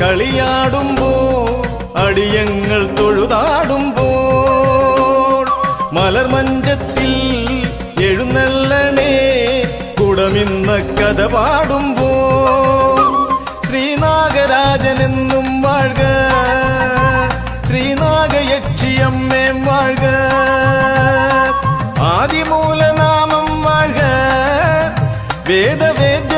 കളിയാടുമ്പോ അടിയങ്ങൾ തൊഴുതാടുമ്പോൾ മലർമഞ്ചത്തിൽ എഴുന്നള്ളണേ കുടമിന്ന കഥ പാടുമ്പോ ശ്രീനാഗരാജനെന്നും വാഴ്ക ശ്രീനാഗയക്ഷിയമ്മേ വാഴ്ക ആദിമൂലനാമം വാഴ്ക വേദവേദ്യ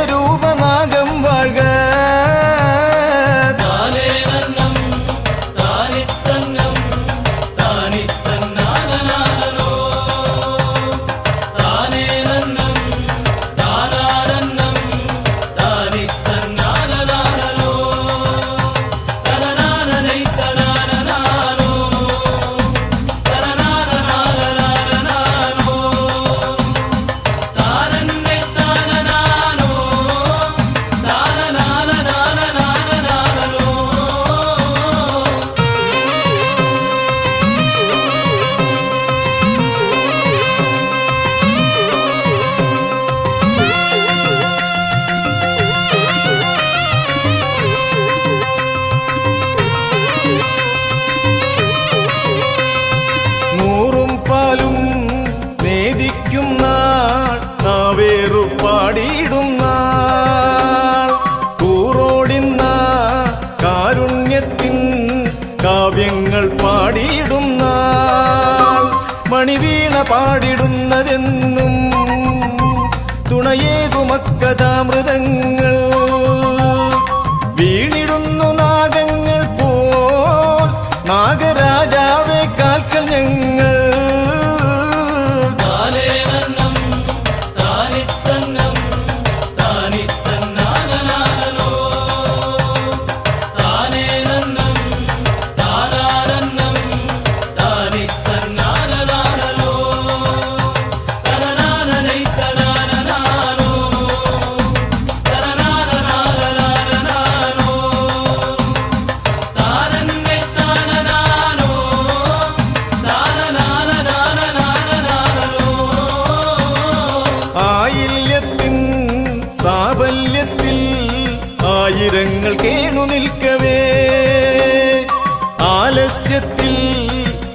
നാവേറു പാടിയിടും നാൾ. കൂറോടിന്ന കാരുണ്യത്തിൻ കാവ്യങ്ങൾ പാടിയിടുന്ന മണിവീണ പാടിടുന്നതെന്നും തുണയേകുമക്കഥാമൃതങ്ങൾ വീണിടുന്നു നാഗങ്ങൾ പോൽ നാഗരാജാവേ ആയിരങ്ങൾ കേണു നിൽക്കവേ. ആലസ്യത്തിൽ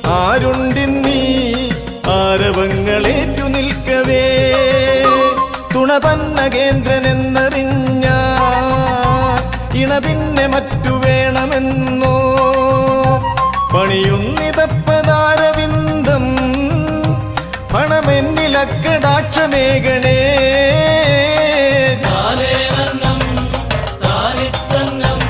ആരുണ്ടിന്നീ ആരവങ്ങളേറ്റു നിൽക്കവേ. തുണപന്ന കേന്ദ്രനെന്നറിഞ്ഞ ഇണ പിന്നെ മറ്റു വേണമെന്നോ. പണിയുന്നിതപ്പതാരവിന്ദം പണമെന്നിലക്കടാക്ഷമേകണേ. no, no.